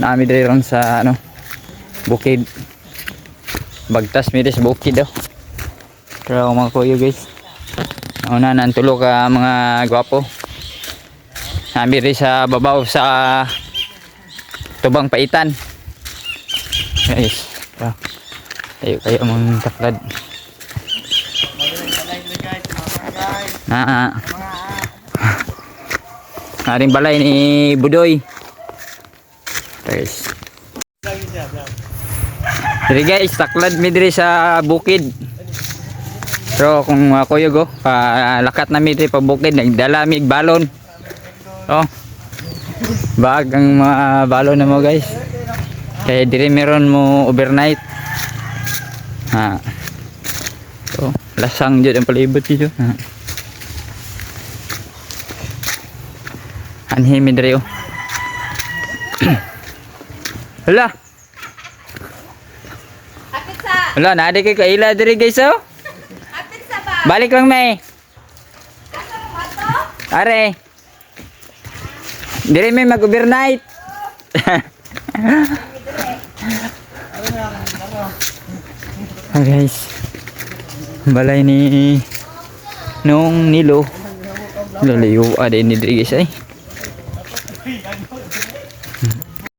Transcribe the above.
Nami diri ron sa ano bukid. Bagtas mi bukid daw. Pero mga kuya guys. Una nan tulo ka mga gwapo. Nami diri sa babaw sa tubang paitan. Guys. Ah. Tayo kayo mga taklad. Na. Haring balay ni Budoy. Guys. Diri guys, taklad mi diri sa bukid. Pero kung uh, kuyo go, pa lakat na mi diri pa bukid, nagdala mi balon. Oh. Bag ang mga balon na mo guys. Kaya diri meron mo overnight. Ha. So, lasang jud ang palibot dito. Ha. Anhi mi diri oh. Hala. Apit sa. Hala, naadi kay kaila diri guys oh. Apit sa ba? Balik lang may. Asa mo ato? Are. Diri may mag-overnight. oh guys. Balay ni nung nilo. Lalayo ade ni diri guys ay. Eh.